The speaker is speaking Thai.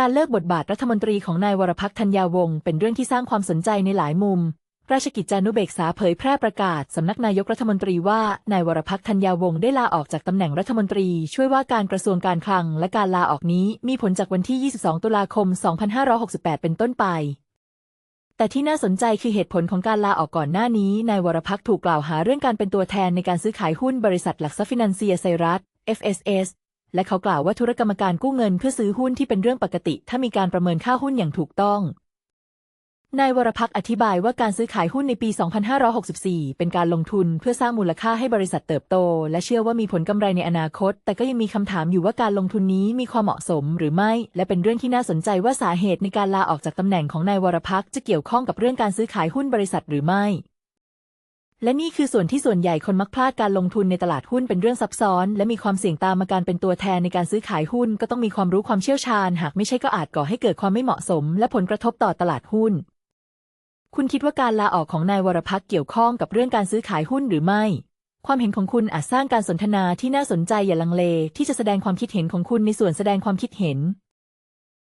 การเลิกบทบาทรัฐมนตรีของนายวรพักธัญญาวงศ์เป็นเรื่องที่สร้างความสนใจในหลายมุม ราชกิจจานุเบกษาเผยแพร่ประกาศสำนักนายกรัฐมนตรีว่า นายวรพักธัญญาวงศ์ได้ลาออกจากตำแหน่งรัฐมนตรี ช่วยว่าการกระทรวงการคลัง และการลาออกนี้มีผลจากวันที่ 22 ตุลาคม 2568 เป็นต้นไป แต่ที่น่าสนใจคือเหตุผลของการลาออกก่อนหน้านี้ นายวรพักถูกกล่าวหาเรื่องการเป็นตัวแทนในการซื้อขายหุ้นบริษัทหลักทรัพย์ฟินันเซียไซรัส FSS และเขากล่าวว่าธุรกรรมการกู้เงินเพื่อซื้อหุ้นที่เป็นเรื่องปกติ ถ้ามีการประเมินค่าหุ้นอย่างถูกต้องนายวรพักอธิบายว่าการซื้อขายหุ้นในปี 2564 เป็นการลงทุนเพื่อสร้างมูลค่าให้บริษัทเติบโต และเชื่อว่ามีผลกำไรในอนาคต แต่ก็ยังมีคำถามอยู่ว่าการลงทุนนี้มีความเหมาะสมหรือไม่ และเป็นเรื่องที่น่าสนใจว่าสาเหตุในการลาออกจากตำแหน่งของนายวรพักจะเกี่ยวข้องกับเรื่องการซื้อขายหุ้นบริษัทหรือไม่ และนี่คือส่วนที่ส่วนใหญ่คนมักพลาดการลงทุนในตลาดหุ้นเป็นเรื่องซับซ้อน และมีความเสี่ยงตามมาการเป็นตัวแทนในการซื้อขายหุ้น ก็ต้องมีความรู้ความเชี่ยวชาญ หากไม่ใช่ก็อาจก่อให้เกิดความไม่เหมาะสม และผลกระทบต่อตลาดหุ้น คุณคิดว่าการลาออกของนายวรพักเกี่ยวข้องกับเรื่องการซื้อขายหุ้นหรือไม่ ความเห็นของคุณอาจสร้างการสนทนาที่น่าสนใจอย่าลังเล ที่จะแสดงความคิดเห็นของคุณในส่วนแสดงความคิดเห็น